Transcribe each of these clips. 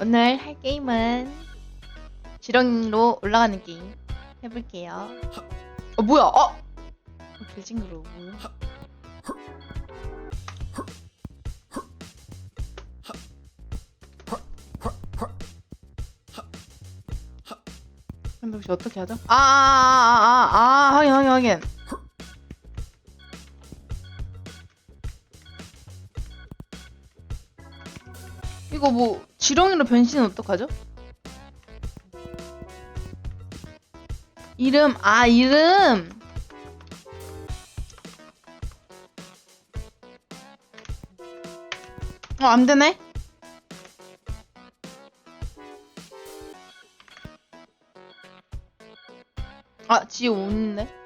오늘 할 게임은 지렁이로 올라가는 게임 해볼게요. 어 뭐야? 어? 어 개징그러워. 근데 어떻게 하죠? 아, 아아아 아 아 아, 아, 아, 확인 확인 확인. 이거 뭐 지렁이로 변신은 어떡하죠? 이름 아 이름! 어 안되네? 아 지우 오는데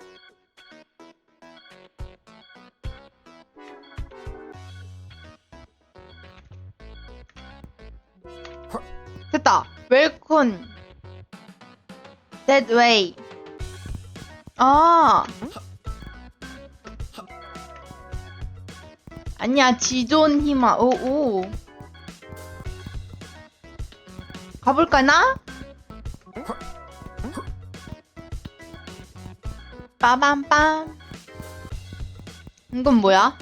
됐다. 웰콘 that way. 아. 아니야 지존 히마 오오. 가볼까나? 빠밤빰 이건 뭐야?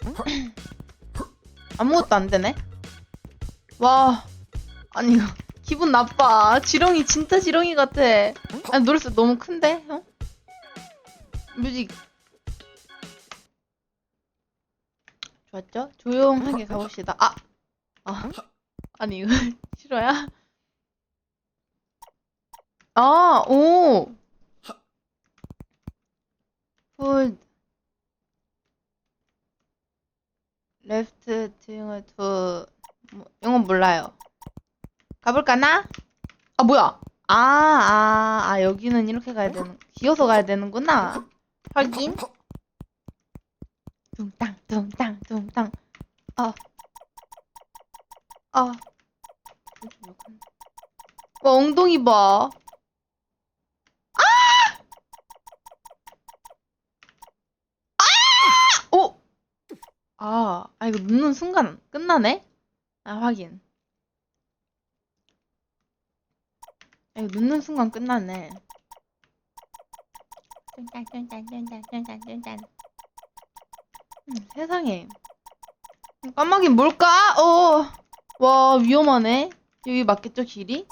아무것도 안 되네? 와 아니 이거 기분 나빠. 지렁이 진짜 지렁이 같아. 아니 노래스 너무 큰데 어? 뮤직. 좋았죠? 조용하게 가봅시다. 아! 아. 아니 이거 싫어야? 아, 오! 푸드 레프트 트윙을 투 뭐, 이건 몰라요 가볼까나? 아 뭐야 아, 아, 아 여기는 이렇게 가야 되는 기어서 가야 되는구나 확인 둥땅 둥땅 둥땅 아 아. 와 엉덩이 봐 아! 오! 아, 아 이거 눕는 순간 끝나네? 아 확인 이거 눕는 순간 끝나네 음, 세상에 까마귀 뭘까? 어, 와 위험하네 여기 맞겠죠 길이?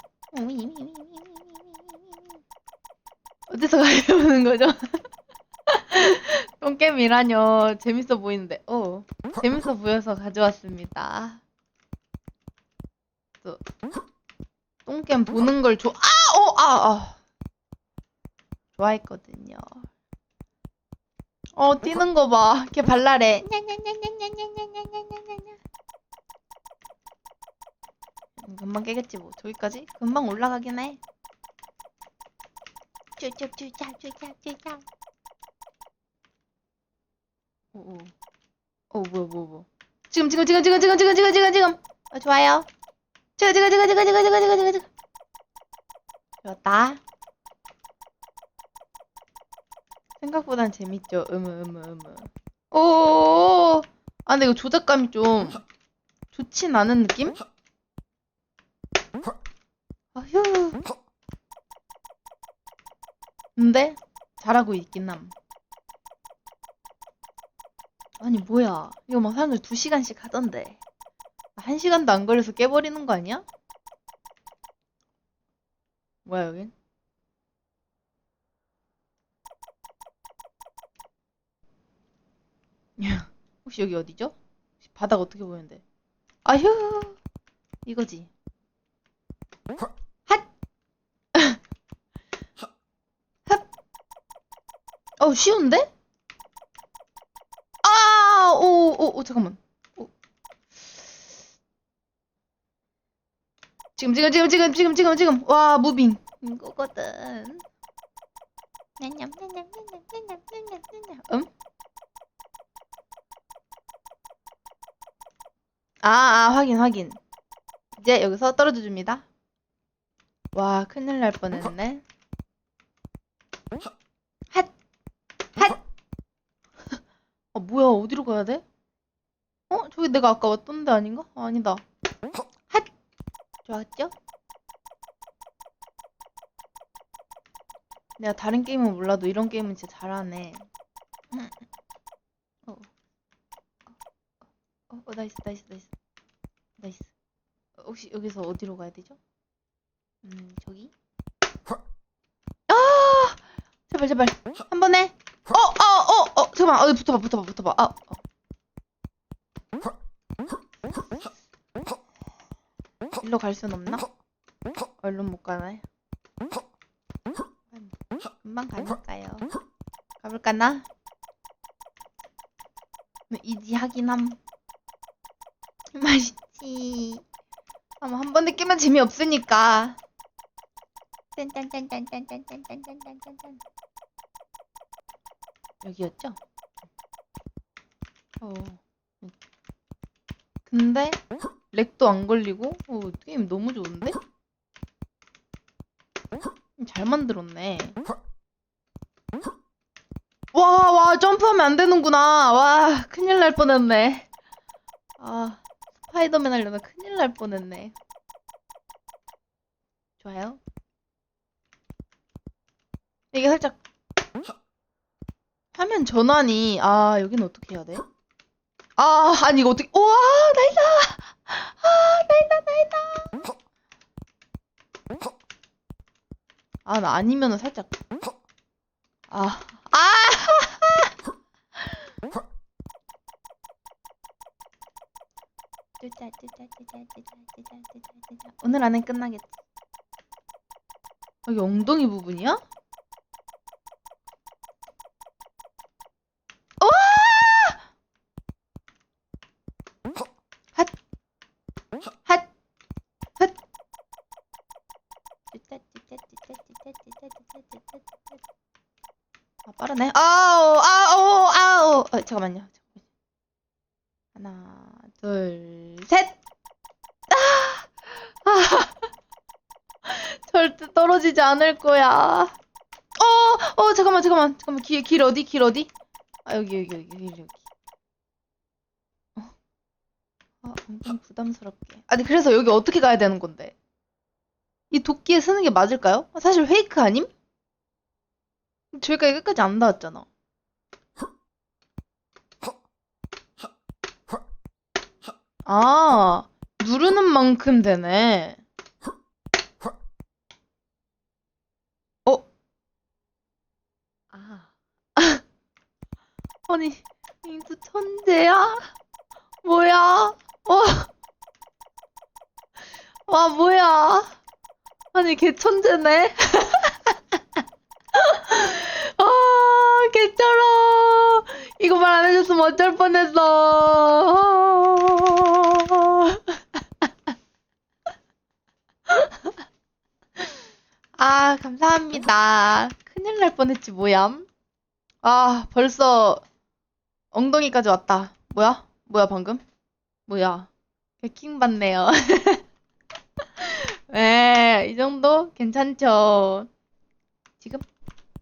어디서 가려는 거죠? 똥겜이라뇨 재밌어 보이는데 어 재밌어 보여서 가져왔습니다 또 똥겜 보는 걸 좋아 아! 어! 아! 아. 좋아했거든요 어 뛰는 거 봐 걔 발랄해 음, 금방 깨겠지 뭐 저기까지? 금방 올라가긴 해 쭈쭈쭈쭈쭈쭈쭈 오오 어 뭐야 뭐야 뭐야 지금 지금 지금 지금 지금 지금 지금 지금 지금 어, 좋아요 지금 지금 지금 지금 지금 지금 지금 지금 좋았다. 생각보단 재밌죠. 음음 음음 음음 오아 근데 이거 조작감이 좀 좋진 않은 느낌? 아휴. 근데 잘하고 있긴 함. 아니 뭐야. 이거 막 사람들 2시간씩 하던데. 1시간도 안 걸려서 깨버리는 거 아니야? 뭐야 여긴? 야, 혹시 여기 어디죠? 바닥 어떻게 보이는데? 아휴 이거지 핫! 핫! 어 쉬운데? 아! 오, 오, 오, 잠깐만. 오. 지금, 지금, 지금, 지금, 지금, 지금, 지금. 와, 무빙. 이거거든. 음? 아, 아, 확인, 확인. 이제 여기서 떨어져 줍니다. 와, 큰일 날 뻔했네. 핫! 핫! 아, 뭐야, 어디로 가야 돼? 어? 저기 내가 아까 왔던 데 아닌가? 아, 아니다. 핫! 좋았죠? 내가 다른 게임은 몰라도 이런 게임은 진짜 잘하네. 어, 어, 어, 어, 나이스, 나이스, 나이스, 나이스. 어, 혹시 여기서 어디로 가야 되죠? 음, 저기. 아! 제발, 제발. 한 번에. 어, 어, 어, 어, 잠깐만. 어, 붙어봐, 붙어봐, 붙어봐. 아, 어. 일로 갈 순 없나? 얼른 못 가나요? 금방 가니까요. 가볼까나? 이지 하긴 함. 맛있지. 아마 한번 느끼면 재미없으니까. 짠짠짠짠짠짠짠짠짠짠짠. 여기였죠? 어. 근데 렉도 안 걸리고 어, 게임 너무 좋은데? 잘 만들었네. 와, 와, 점프하면 안 되는구나. 와, 큰일 날 뻔했네. 아, 스파이더맨 하려다 큰일 날 뻔했네. 좋아요. 이게 살짝 화면 전환이 아, 여기는 어떻게 해야 돼? 아, 아니 이거 어떻게 우와, 나이다. 아, 나이다, 나이다. 아, 나 아니면은 살짝 아, 아! 뚜짜, 뚜짜, 뚜짜, 뚜짜, 뚜짜, 뚜짜, 뚜짜. 오늘 안에 끝나겠지. 여기 엉덩이 부분이야? 우와! 핫! 핫! 핫! 뚜짜, 뚜짜, 뚜짜, 뚜짜, 뚜짜, 뚜짜, 뚜짜, 뚜짜. 아, 빠르 네. 아우, 아우, 아우. 어, 잠깐만요. 하나, 둘, 셋. 아, 아, 절대 떨어지지 않을 거야. 어, 어, 잠깐만, 잠깐만, 잠깐만. 길, 길 어디? 길 어디? 아, 여기, 여기, 여기, 여기, 여기. 어. 아, 엄청 부담스럽게. 아니, 그래서 여기 어떻게 가야 되는 건데? 이 도끼에 쓰는 게 맞을까요? 아, 사실 페이크 아님? 저기까지 끝까지 안 닿았잖아. 아, 누르는 만큼 되네. 어? 아. 아니, 인구 천재야? 뭐야? 와. 와, 뭐야? 아니, 개 천재네? 아, 개쩔어. 이거 말 안 해줬으면 어쩔 뻔했어. 아, 감사합니다. 큰일 날 뻔했지, 뭐얌? 아, 벌써 엉덩이까지 왔다. 뭐야? 뭐야, 방금? 뭐야? 해킹 받네요. 네, 이 정도 괜찮죠. 지금?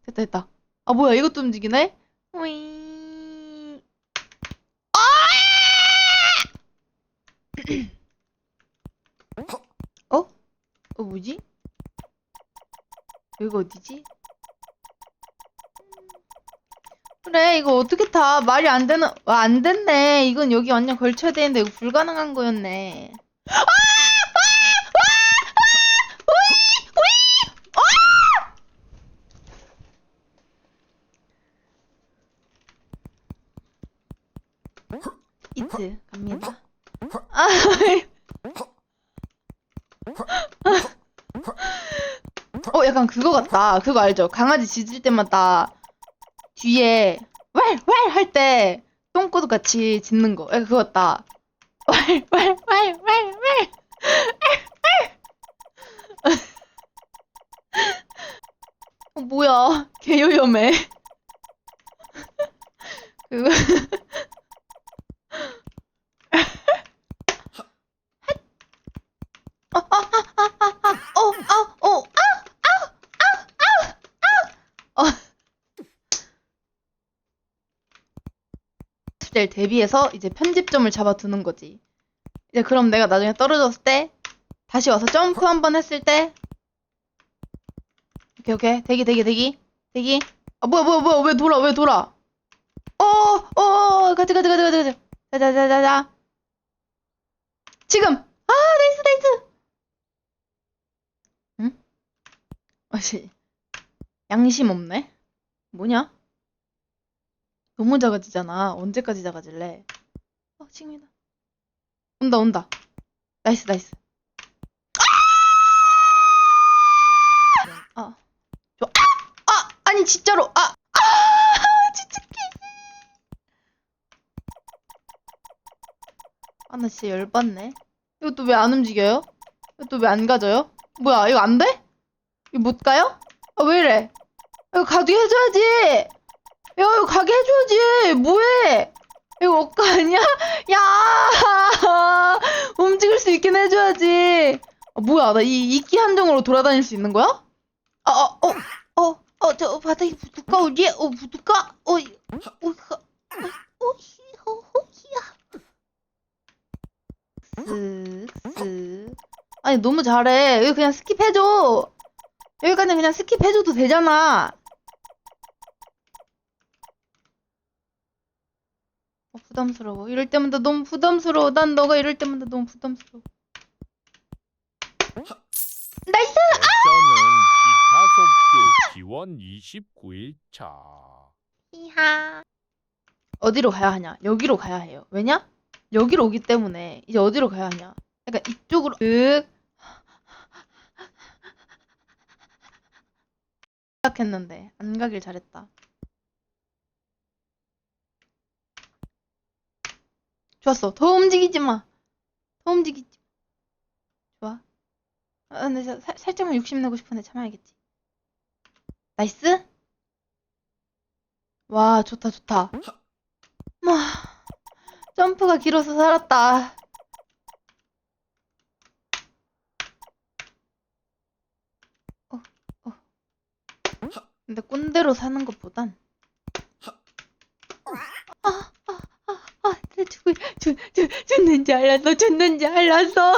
됐다, 됐다. 아, 뭐야, 이것도 움직이네? 윙. 아! 어? 어, 뭐지? 여기가 어디지? 그래, 이거 어떻게 타? 말이 안 되는, 와, 안 됐네. 이건 여기 완전 걸쳐야 되는데, 이거 불가능한 거였네. 이트, 갑니다. 아, 어, 약간 그거 같다. 그거 알죠? 강아지 짖을 때마다 뒤에 왈! 왈! 할 때 똥꼬도 같이 짖는 거. 약간 그거 같다. 왈! 왈! 왈! 왈! 왈! 어, 뭐야. 개요염해. 그거. 어, 아, 아, 아, 아, 어, 아, 어, 아, 아, 아, 아, 아, 어. 될 대비해서 이제 편집점을 잡아두는 거지. 이제 그럼 내가 나중에 떨어졌을 때 다시 와서 점프 한 번 했을 때 오케이 오케이. 대기 대기 대기. 대기. 아 뭐야 뭐야 뭐야. 왜 돌아 왜 돌아? 어어. 가자 가자 가자 가자 가자. 자자자자자. 지금. 아 나이스 나이스. 응? 아씨. 양심 없네? 뭐냐 너무 작아지잖아 언제까지 작아질래 어 지금이다 온다 온다 나이스 나이스 아! 아! 좋아. 아! 아! 아니 진짜로 아! 아! 진짜 개. 아, 나 진짜 열받네. 이것도 왜 안 움직여요? 이것도 왜 안 가져요? 뭐야, 이거 안 돼? 이거 못 가요? 아, 왜 이래? 이거 가게 해줘야지! 야, 이거 가게 해줘야지! 뭐해! 이거 억까 아니야? 야! 움직일 수 있긴 해줘야지! 아, 뭐야, 나 이 이끼 한정으로 돌아다닐 수 있는 거야? 아, 어, 어, 어, 어, 저 바닥에 부두가 어디에? 어, 부두가? 어, 어, 어, 어, 히, 어, 어, 히야. 쓱, 쓱. 아니, 너무 잘해. 여기 그냥 스킵해줘. 여기까지 그냥 스킵해줘도 되잖아. 어, 부담스러워. 이럴 때마다 너무 부담스러워. 난 너가 이럴 때마다 너무 부담스러워. 나이스! 저는 기타 속주 기원 29일차. 이하. 어디로 가야 하냐? 여기로 가야 해요. 왜냐? 여기로 오기 때문에 이제 어디로 가야 하냐? 그러니까 이쪽으로 쓱 생각했는데 안 가길 잘했다. 좋았어. 더 움직이지 마. 더 움직이지. 좋아. 아, 근데 사- 살- 살짝만 욕심 내고 싶은데 참아야겠지. 나이스. 와, 좋다, 좋다. 와, 점프가 길어서 살았다. 어, 어. 근데 꼰대로 사는 것보단. 아, 아, 아, 아, 나 죽, 죽, 죽는 줄 알았어, 죽는 줄 알았어.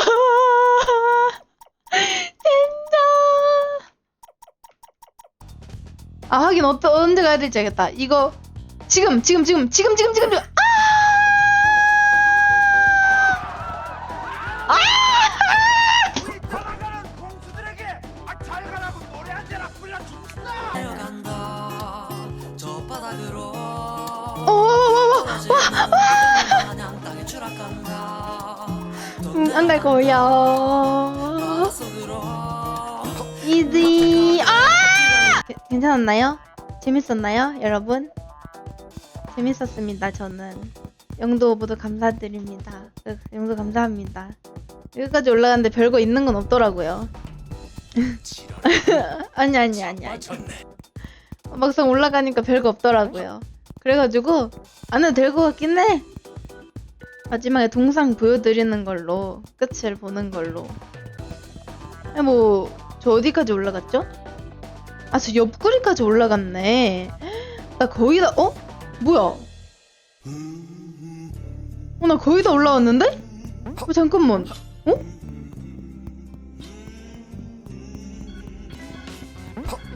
진짜. 아, 하긴, 어, 언제 가야 될지 알겠다. 이거, 지금, 지금, 지금, 지금, 지금, 지금. 안갈 거야. 이지. 아! 게- 괜찮았나요? 재밌었나요, 여러분? 재밌었습니다, 저는. 영도 모두 감사드립니다. 그, 영도 감사합니다. 여기까지 올라갔는데 별거 있는 건 없더라고요. 아니, 아니, 아니, 아니. 막상 올라가니까 별거 없더라고요. 그래가지고, 안 해도 될 것 같긴 해. 마지막에 동상 보여드리는 걸로, 끝을 보는 걸로. 뭐, 저 어디까지 올라갔죠? 아, 저 옆구리까지 올라갔네. 나 거의 다, 어? 뭐야? 어, 나 거의 다 올라왔는데? 어, 잠깐만. 어?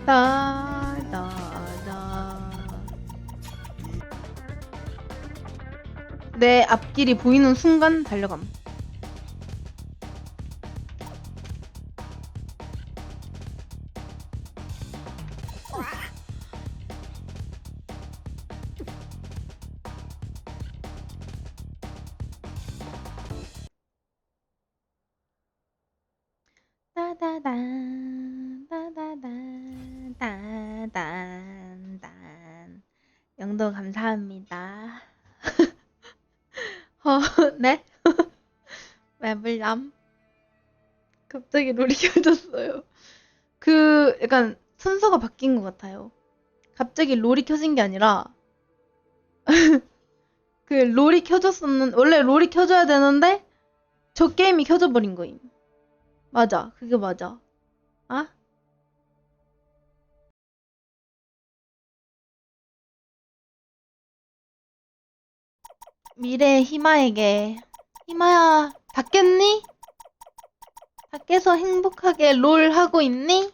따, 내 앞길이 보이는 순간 달려감. 영도 감사합니다. 어, 네? 매블남 갑자기 롤이 켜졌어요. 그 약간 순서가 바뀐 것 같아요. 갑자기 롤이 켜진 게 아니라 그 롤이 켜졌었는 원래 롤이 켜져야 되는데 저 게임이 켜져 버린 거임. 맞아, 그게 맞아. 아? 미래의 희마에게 희마야, 닫겠니? 밖에서 행복하게 롤 하고 있니?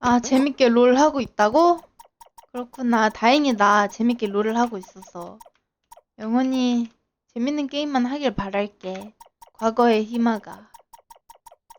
아, 재밌게 롤 하고 있다고? 그렇구나. 다행이다. 재밌게 롤을 하고 있어서. 영원히 재밌는 게임만 하길 바랄게. 과거의 희마가.